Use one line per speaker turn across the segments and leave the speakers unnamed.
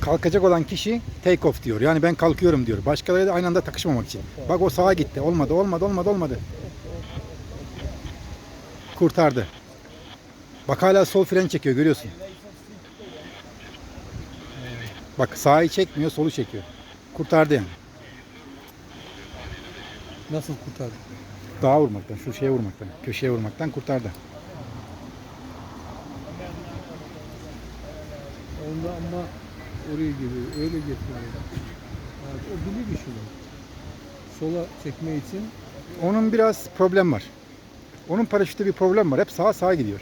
kalkacak olan kişi take off diyor. Yani ben kalkıyorum diyor. Başkaları da aynı anda takışmamak için. Bak o sağa gitti. Olmadı, olmadı, olmadı, olmadı. Kurtardı. Bak hala sol fren çekiyor görüyorsun. Bak sağı çekmiyor, solu çekiyor. Kurtardı yani.
Nasıl kurtardı?
Dağa vurmaktan, şu şeye vurmaktan, köşeye vurmaktan kurtardı.
Onda ama oraya geliyor. Öyle getiriyor. Evet, o bilir işini. Sola çekme için
Onun biraz problem var. Onun paraşütte bir problem var. Hep sağa sağa gidiyor.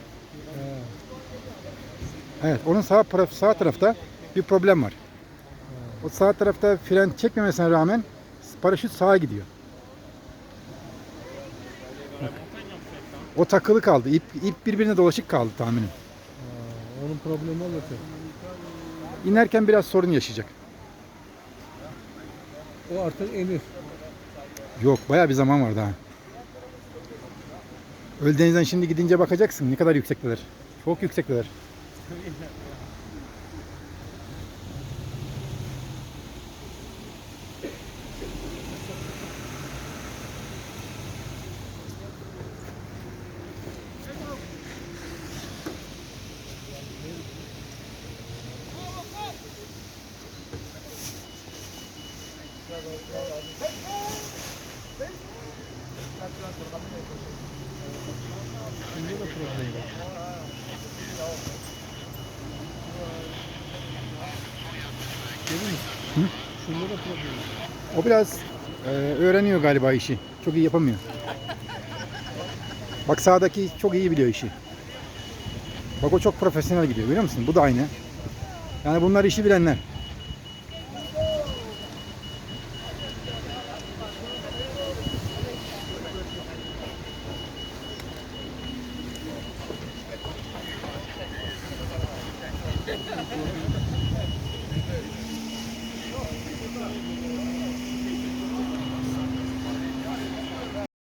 Evet, onun sağ taraf- sağ tarafta bir problem var. O sağ tarafta fren çekmemesine rağmen paraşüt sağa gidiyor. Bak. O takılı kaldı. İp, ip birbirine dolaşık kaldı tahminim.
ha, onun problemi olacak.
İnerken biraz sorun yaşayacak.
O artık emir.
Yok, bayağı bir zaman var daha. Öldeniz'den şimdi gidince bakacaksın ne kadar yüksekteler. Çok yüksekteler. O biraz e, öğreniyor galiba işi. Çok iyi yapamıyor. Bak sağdaki çok iyi biliyor işi. Bak o çok profesyonel gidiyor görüyor musun? Bu da aynı. Yani bunlar işi bilenler. Thank you.